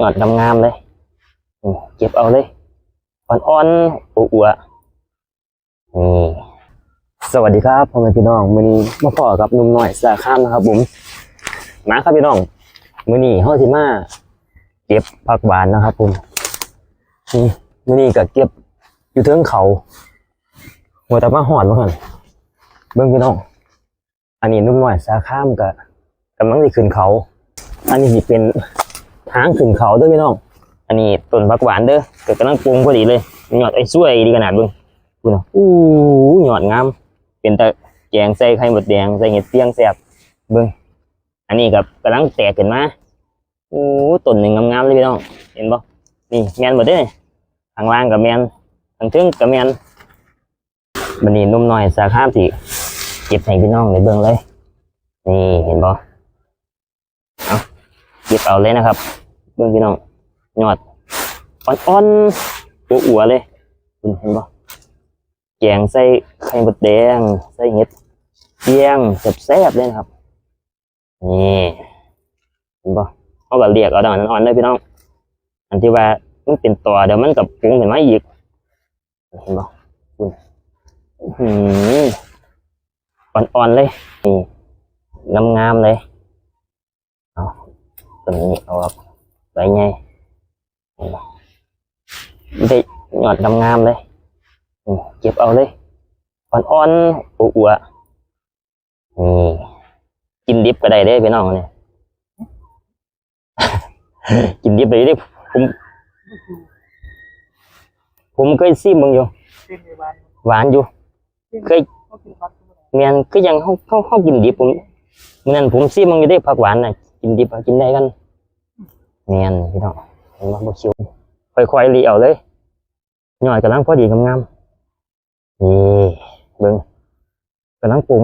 ยอดงามๆเลยเก็บเอาเลย อ่อนๆอัวๆนี่สวัสดีครับพ่อแม่พี่น้องมื้อนี้มาพ่อกับนุ่มหน้อยสาข้ามนะครับผมมาครับพี่น้องมื้อนี้เฮาสิมาเก็บผักหวานนะครับผมนี่มื้อนี้ก็เก็บอยู่เทิงเขาหัวตะมาหอดมาหั่นเบิ่งพี่น้องอันนี้นุ่มหน้อยสาข้ามก็กำลังสิขึ้นเขา อันนี้สิเป็น ทางขึ้นเขาเด้วยพี่น้อง อันนี้ต้นผักหวานเด้อเกิดกำลังปรุงพอดีเลยหยอดไอ้สวยดีขนาดบึงดูนะอู้หยอดงาม เป็นตะแกงใส่ไข่หมดแดงใส่เห็ดเปียงแซ่บบึงอันนี้กับกำลังแตกขึ้นมาอู้ต้นหนึ่งงามๆเลยพี่น้อง เห็นบ่นี่แมนหมดเด้อข้างล่างกับแมนข้างทึงกับแมนบันนี้นุ่มหน่อยสาข้ามสิเก็บให้พี่น้องในเบิ่งเลย นี่เห็นบ่หยิบเอาเลยนะครับ เบิ่งพี่น้องยอดอ่อนๆอัวๆเลยคุณเห็นปะแกงใส่ไข่มดแดงใส่เห็ดเจียงแซ่บๆเลยนะครับนี่เห็นปะเขาก็เรียกเอาดังนั้นอ่อนเลยพี่น้อง อันที่ว่ามันเป็นตัวเดี๋ยวมันกับปรุงเห็นไหมอีกเห็นปะคุณอื้อหืออ่อนๆเลยนี่งามๆเลยตัวนี้เอาครับ ไว้ไงได้หยอดงามๆเลยเก็บเอาเลยอ่อนๆอัวๆนี่กินดิบก็ได้เด้พี่น้องเนี่ยกินดิบไปได้ผมผมเคยซิมมึงอยู่หวานอยู่ เคยเมียนก็ยังเขาเขาเขากินดิบผมเมื่อนั้นผมซิมมึงอยู่ได้ผักหวานน่ะ กินดิบกินได้กัน เมียนพี่น้องเห็นว่าบกคิวค่อยๆรีเอาเลยหน่อยกำลังพอดีงามๆนี่เบิ้งกำลังปรุง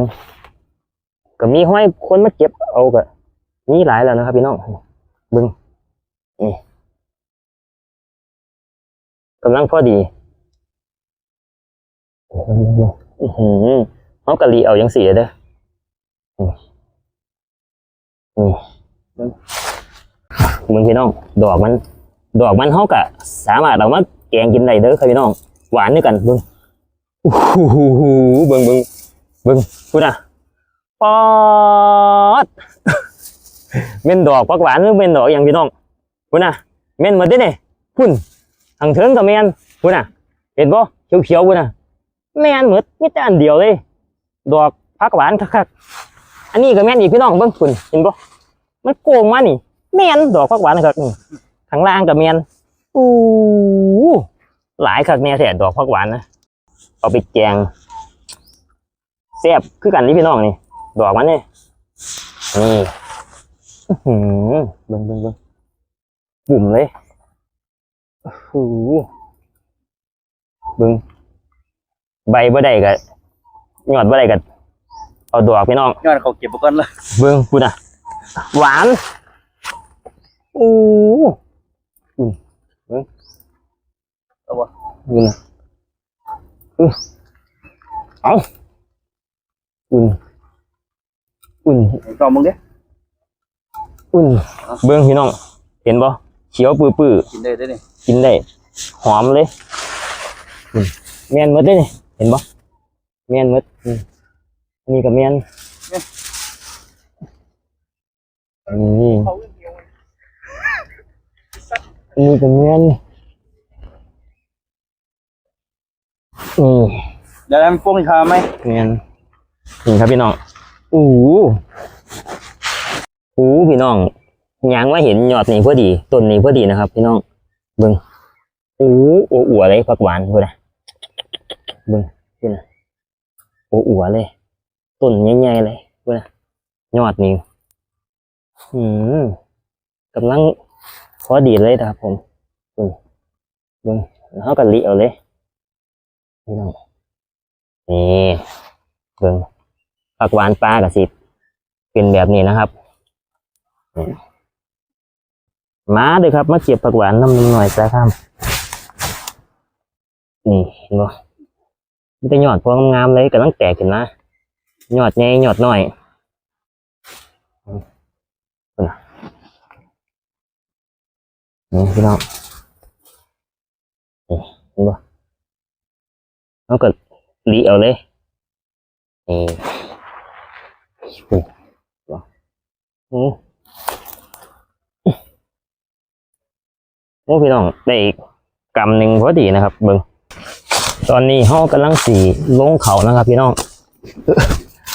ก็มีห้อยคนมาเก็บเอาก็มีหลายแล้วนะครับพี่น้องเบิ้งนี่กำลังพอดีอือหือเขากะรีเอายังเสียเด้อนี่ นี่เบิ้งเบิ้งพี่น้อง ดอกมัน ดอกมันเขากะสามารถเอามาแกงกินได้เด้อครับพี่น้อง หวานด้วยกันเบิ้งอู้หูเบิ้งเบิ้งเบิ้งพูดนะปอดเม่นดอกผักหวานหรือเม่นดอกอย่างพี่น้องพูดนะเม่นหมดเด้เนี่ยพุ่นทางเถิงกับแมนพูดนะเห็นบ่เขียวๆพูดนะแมนหมดมีแต่อันเดียวเลย ดอกผักหวานคักๆอันนี้ก็แม่นอีกพี่น้องเบิ้งพุ่นเห็นบ่มันโกงมานี่ แมนดอกผักหวานคักนี่ข้างล่างกับแมนอู้หลายคักแน่แท้ดอกผักหวานนะเอาไปแกงแซ่บคือกันนี่พี่น้องนี่ดอกมันนี่นี่อื้อหือเบิ่งเบิ่งเบิ่งบุ่มเลยโอ้โหเบิ่งใบบ่ได้ก็ยอดบ่ได้ก็เอาดอกพี่น้องย้อนเขาเก็บอุปกรณ์ละเบิ้งพูดอะ หวาน อู้อืมเบิ้งเอาวะดูนะอื้อเอาอุ่นอุ่นลองมึงดิอุ่นเบิ้งพี่น้อง เห็นบ่เขียวปื้อกินได้ได้นี่ๆกินได้ หอมเลยอืมแมนหมดเลยนี่เห็นบ่แมนหมดอืมอันนี้กับแมนอันนี้ เขาเดียว อั นนี้กับแมนอืมเดี๋ยวมันปรุงชาไหมแมนนี่ครับพี่น้องอู้หูพี่น้องยางว่าเห็นยอดนี่พอดีต้นนี้พอดีนะครับ พี่น้องเบิ่งอู้อัวอัวๆเลยผักหวานพูดนะเบิ่งพูดนะอัวอัวๆเลยต้นใหญ่ๆเลยพูดนะยอดนี่อืมกำลัง พอดีเลยนะครับผมเบิ่งเบิ่งเขาก็ลิเอาเลยพี่น้องนี่เบิ่งผักหวานปลากับสิเป็นแบบนี้นะครับมาเลยครับ มาเก็บผักหวานน้ำหน่อยซะครับนี่เห็นบ่มันจะหยอดพวงงามเลยกำลังแตกขึ้นมาหยอดใหญ่หยอดน้อยอืม นี่พี่น้องนี่เห็นปะเอาก็รีเอาเลยนี่โอ้โหโอ้พี่น้องได้อีกกำหนึ่งพอดีนะครับเบิงตอนนี้ห้อกำลังสีลงเขานะครับ พี่น้อง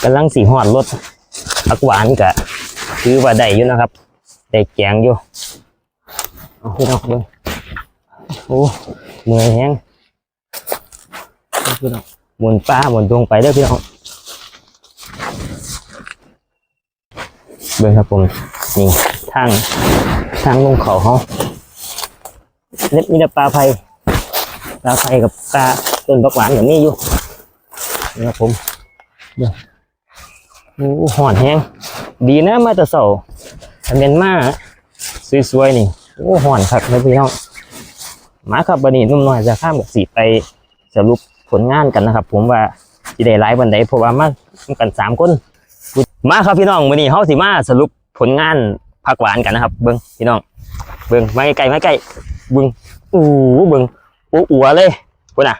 กำลังสีหอดรถผักหวานกะคือว่าได้อยู่นะครับได้แกงอยู่ เอาพี่น้องเบิ่งโอ้เมื่อยแห้งพี่น้องหมุนป้าหมุนตรงไปเด้อพี่น้องเบิ่งครับผมนี่ทางทางลงเขาเขาเล็บมีแต่ปลาไผ่ปลาไผ่กับปลาต้นผักหวานอย่างนี้อยู่นี่ครับผมโอ้หอนแห้งดีนะมาแต่เสาทำเป็นมาสวยๆนี่ โอ้หอนครับนะพี่น้องมาครับบันนี้นุ่มน้อยจะข้ามกับสีไปสรุปผลงานกันนะครับ ผมว่าจะได้ไลฟ์วันใดเพราะว่ามากันสามคน มาครับพี่น้องวันนี้เฮาสิมาสรุปผลงานผักหวานกันนะครับ เบิ้งพี่น้อง เบิ้งไม่ไกลไม่ไกลเบิ้งอู้เบิ้งอู้อัวเลยพุ่นอะ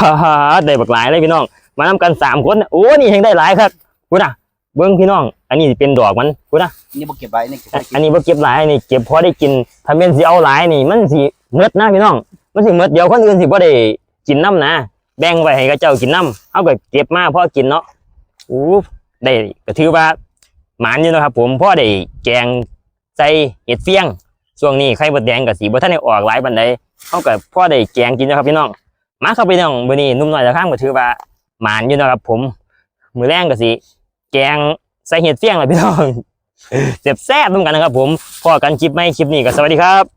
ฮ่าฮ่าได้บักหลายเลยพี่น้อง มานำกันสามคนโอ้นี่แห่งได้หลายครับกูนะเบิ้งพี่น้อง นนี้สิเป็นดอกมันกูนะนี่บ่เก็บไว้นี่เก็บอัไว้นกินอันนี้บ่เก็บหลายนี่เก็บพอได้กินถ้าเป็นสิเอาหลายนี่ มันสิเมดนะพี่น้อง มันสิเมดเดี๋ยวคนอื่นสิบ่ได้กินน้ำนะ แบ่งไว้ให้กับเจ้ากินน้ำเอาก็เก็บมาพอกินเนาะโอ้ได้ก็ถือว่าหมานอยู่เนาะครับผมพอได้แกงใส่เห็ดเฟียงช่วงนี้ไข่มดแดงกับสีบ่ทันได้ออกหลายปานใดเฮาก็พอได้แกงกินนะครับพี่น้อง มาครับพี่น้องมื้อนี้หนุ่มน้อยตะข้างก็ถือว่าหมานอยู่เนาะครับผม มื้อแรงก็สิแกง ใส่เห็ดเฟี้ยงเลยพี่น้องเจ็บแซ่บๆเหมือนกันนะครับผมพอกันคลิปไม่คลิปนี้ก็สวัสดีครับ